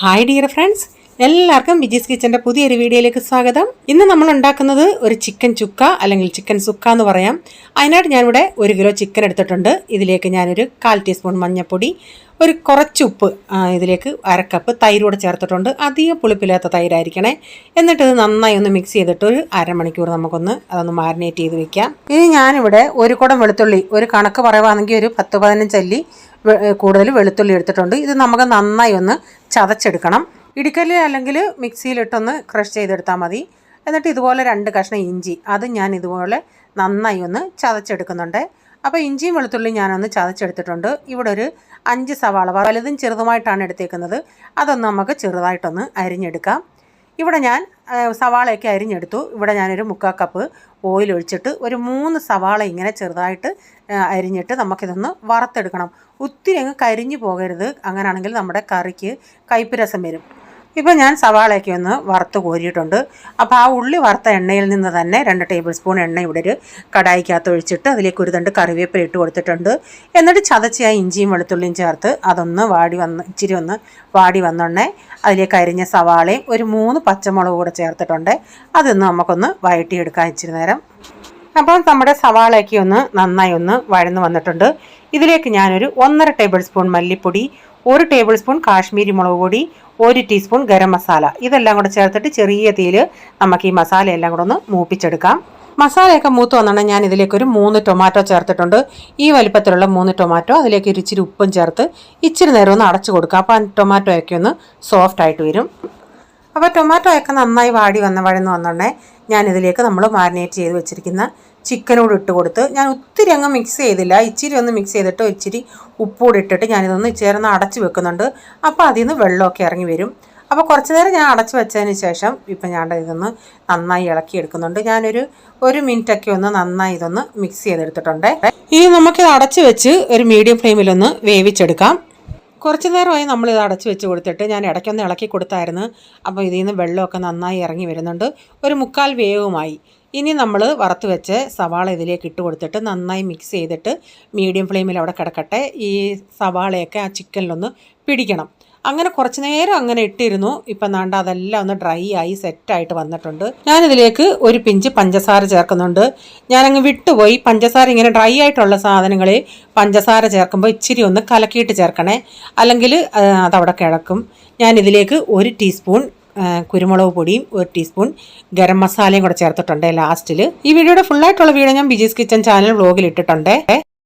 Hi dear friends എല്ലാവർക്കും ബിജീസ് കിച്ചന്റെ പുതിയൊരു വീഡിയോയിലേക്ക് സ്വാഗതം. ഇന്ന് നമ്മൾ ഉണ്ടാക്കുന്നത് ഒരു ചിക്കൻ ചുക്ക അല്ലെങ്കിൽ ചിക്കൻ സുക്ക എന്ന് പറയാം. അതിനായിട്ട് ഞാനിവിടെ ഒരു കിലോ ചിക്കൻ എടുത്തിട്ടുണ്ട്. ഇതിലേക്ക് ഞാനൊരു കാൽ ടീസ്പൂൺ മഞ്ഞൾപ്പൊടി ഒരു കുറച്ച് ഉപ്പ് ഇതിലേക്ക് അരക്കപ്പ് തൈരൂടെ ചേർത്തിട്ടുണ്ട്. അധികം പുളിപ്പില്ലാത്ത തൈരായിരിക്കണേ. എന്നിട്ട് ഇത് നന്നായി ഒന്ന് മിക്സ് ചെയ്തിട്ട് ഒരു അരമണിക്കൂർ നമുക്കൊന്ന് അതൊന്ന് മാരിനേറ്റ് ചെയ്ത് വെക്കാം. ഇനി ഞാനിവിടെ ഒരു കുടം വെളുത്തുള്ളി ഒരു കണക്ക് പറയുവാണെങ്കിൽ ഒരു പത്ത് പതിനഞ്ച് അല്ലി കൂടുതൽ വെളുത്തുള്ളി എടുത്തിട്ടുണ്ട്. ഇത് നമുക്ക് നന്നായി ഒന്ന് ചതച്ചെടുക്കണം. ഇടിക്കല്ലിൽ അല്ലെങ്കിൽ മിക്സിയിലിട്ടൊന്ന് ക്രഷ് ചെയ്തെടുത്താൽ മതി. എന്നിട്ട് ഇതുപോലെ രണ്ട് കഷ്ണം ഇഞ്ചി അത് ഞാൻ ഇതുപോലെ നന്നായി ഒന്ന് ചതച്ചെടുക്കുന്നുണ്ട്. അപ്പോൾ ഇഞ്ചിയും വെളുത്തുള്ളിയും ഞാനൊന്ന് ചതച്ചെടുത്തിട്ടുണ്ട്. ഇവിടെ ഒരു അഞ്ച് സവാള വലുതും ചെറുതുമായിട്ടാണ് എടുത്തേക്കുന്നത്. അതൊന്ന് നമുക്ക് ചെറുതായിട്ടൊന്ന് അരിഞ്ഞെടുക്കാം. ഇവിടെ ഞാൻ സവാളയൊക്കെ അരിഞ്ഞെടുത്തു. ഇവിടെ ഞാനൊരു മുക്കാൽ കപ്പ് ഓയിൽ ഒഴിച്ചിട്ട് ഒരു മൂന്ന് സവാള ഇങ്ങനെ ചെറുതായിട്ട് അരിഞ്ഞിട്ട് നമുക്കിതൊന്ന് വറുത്തെടുക്കണം. ഒത്തിരി അങ്ങ് കരിഞ്ഞു പോകരുത്. അങ്ങനെയാണെങ്കിൽ നമ്മുടെ കറിക്ക് കയ്പ്പ് രസം വരും. ഇപ്പോൾ ഞാൻ സവാളയൊക്കെ ഒന്ന് വറുത്ത് കോരിയിട്ടുണ്ട്. അപ്പോൾ ആ ഉള്ളി വറുത്ത എണ്ണയിൽ നിന്ന് തന്നെ രണ്ട് ടേബിൾ സ്പൂൺ എണ്ണ ഇവിടെ ഒരു കടായിക്കകത്ത് ഒഴിച്ചിട്ട് അതിലേക്ക് ഒരു തണ്ട് കറിവേപ്പില ഇട്ട് കൊടുത്തിട്ടുണ്ട്. എന്നിട്ട് ചതച്ച ആ ഇഞ്ചിയും വെളുത്തുള്ളിയും ചേർത്ത് അതൊന്ന് വാടി വന്ന് ഇച്ചിരി ഒന്ന് വാടി വന്നോണ്ടേ അതിലേക്ക് അരിഞ്ഞ സവാളയും ഒരു മൂന്ന് പച്ചമുളക് കൂടെ ചേർത്തിട്ടുണ്ട്. അതൊന്ന് നമുക്കൊന്ന് വഴറ്റിയെടുക്കാം ഇച്ചിരി നേരം. അപ്പോൾ നമ്മുടെ സവാളയൊക്കെ ഒന്ന് നന്നായി ഒന്ന് വഴന്ന് വന്നിട്ടുണ്ട്. ഇതിലേക്ക് ഞാനൊരു ഒന്നര ടേബിൾ സ്പൂൺ മല്ലിപ്പൊടി ഒരു ടേബിൾ സ്പൂൺ കാശ്മീരി മുളക് പൊടി ഒരു ടീസ്പൂൺ ഗരം മസാല. ഇതെല്ലാം കൂടെ ചേർത്തിട്ട് ചെറിയ തീയിൽ നമുക്ക് ഈ മസാല എല്ലാം കൂടെ ഒന്ന് മൂപ്പിച്ചെടുക്കാം. മസാലയൊക്കെ മൂത്ത് വന്നാൽ ഞാൻ ഇതിലേക്ക് ഒരു മൂന്ന് ടൊമാറ്റോ ചേർത്തിട്ടുണ്ട്. ഈ വലിപ്പത്തിലുള്ള മൂന്ന് ടൊമാറ്റോ അതിലേക്ക് ഒരു ഇച്ചിരി ഉപ്പും ചേർത്ത് ഇച്ചിരി നേരം ഒന്ന് അടച്ചു കൊടുക്കുക അപ്പോൾ ആ ടൊമാറ്റോയൊക്കെ ഒന്ന് സോഫ്റ്റ് ആയിട്ട് വരും. അപ്പോൾ ടൊമാറ്റോയൊക്കെ നന്നായി വാടി വന്ന വഴന്ന് വന്നോണ്ടേ ഞാൻ ഇതിലേക്ക് നമ്മൾ മാരിനേറ്റ് ചെയ്ത് വെച്ചിരിക്കുന്ന ചിക്കനോട് ഇട്ട് കൊടുത്ത് ഞാൻ ഒത്തിരി അങ്ങ് മിക്സ് ചെയ്തില്ല. ഇച്ചിരി ഒന്ന് മിക്സ് ചെയ്തിട്ട് ഇച്ചിരി ഉപ്പൂടെ ഇട്ടിട്ട് ഞാനിതൊന്ന് ചേർന്ന് അടച്ച് വെക്കുന്നുണ്ട്. അപ്പോൾ അതിൽ നിന്ന് വെള്ളമൊക്കെ ഇറങ്ങി വരും. അപ്പോൾ കുറച്ച് നേരം ഞാൻ അടച്ച് വെച്ചതിന് ശേഷം ഇപ്പം ഞാൻ ഇതൊന്ന് നന്നായി ഇളക്കി എടുക്കുന്നുണ്ട്. ഞാനൊരു ഒരു മിനിറ്റൊക്കെ ഒന്ന് നന്നായി ഇതൊന്ന് മിക്സ് ചെയ്തെടുത്തിട്ടുണ്ട്. ഇനി നമുക്കിത് അടച്ച് വെച്ച് ഒരു മീഡിയം ഫ്ലെയിമിലൊന്ന് വേവിച്ചെടുക്കാം. കുറച്ച് നേരമായി നമ്മൾ ഇത് അടച്ചു വെച്ച് കൊടുത്തിട്ട് ഞാൻ ഇടയ്ക്കൊന്ന് ഇളക്കി കൊടുത്തായിരുന്നു. അപ്പോൾ ഇതിൽ നിന്ന് വെള്ളമൊക്കെ നന്നായി ഇറങ്ങി വരുന്നുണ്ട്. ഒരു മുക്കാൽ വേവുമായി. ഇനി നമ്മൾ വറുത്ത് വെച്ച് സവാള ഇതിലേക്ക് ഇട്ട് കൊടുത്തിട്ട് നന്നായി മിക്സ് ചെയ്തിട്ട് മീഡിയം ഫ്ലെയിമിൽ അവിടെ കിടക്കട്ടെ. ഈ സവാളയൊക്കെ ആ ചിക്കനിലൊന്ന് പിടിക്കണം. അങ്ങനെ കുറച്ച് നേരം അങ്ങനെ ഇട്ടിരുന്നു. ഇപ്പം നാണ്ട അതെല്ലാം ഒന്ന് ഡ്രൈ ആയി സെറ്റായിട്ട് വന്നിട്ടുണ്ട്. ഞാനിതിലേക്ക് ഒരു പിഞ്ച് പഞ്ചസാര ചേർക്കുന്നുണ്ട്. ഞാനങ്ങ് വിട്ടുപോയി. പഞ്ചസാര ഇങ്ങനെ ഡ്രൈ ആയിട്ടുള്ള സാധനങ്ങളിൽ പഞ്ചസാര ചേർക്കുമ്പോൾ ഇച്ചിരി ഒന്ന് കലക്കിയിട്ട് ചേർക്കണേ. അല്ലെങ്കിൽ അതവിടെ കിടക്കും ഞാനിതിലേക്ക് ഒരു ടീസ്പൂൺ കുരുമുളക് പൊടിയും ഒരു ടീസ്പൂൺ ഗരം മസാലയും കൂടെ ചേർത്തിട്ടുണ്ട് ലാസ്റ്റിൽ ഈ വീഡിയോയുടെ ഫുള്ളായിട്ടുള്ള വീഡിയോ ഞാൻ ബിജീസ് കിച്ചൻ ചാനൽ വ്ലോഗിൽ ഇട്ടിട്ടുണ്ട്.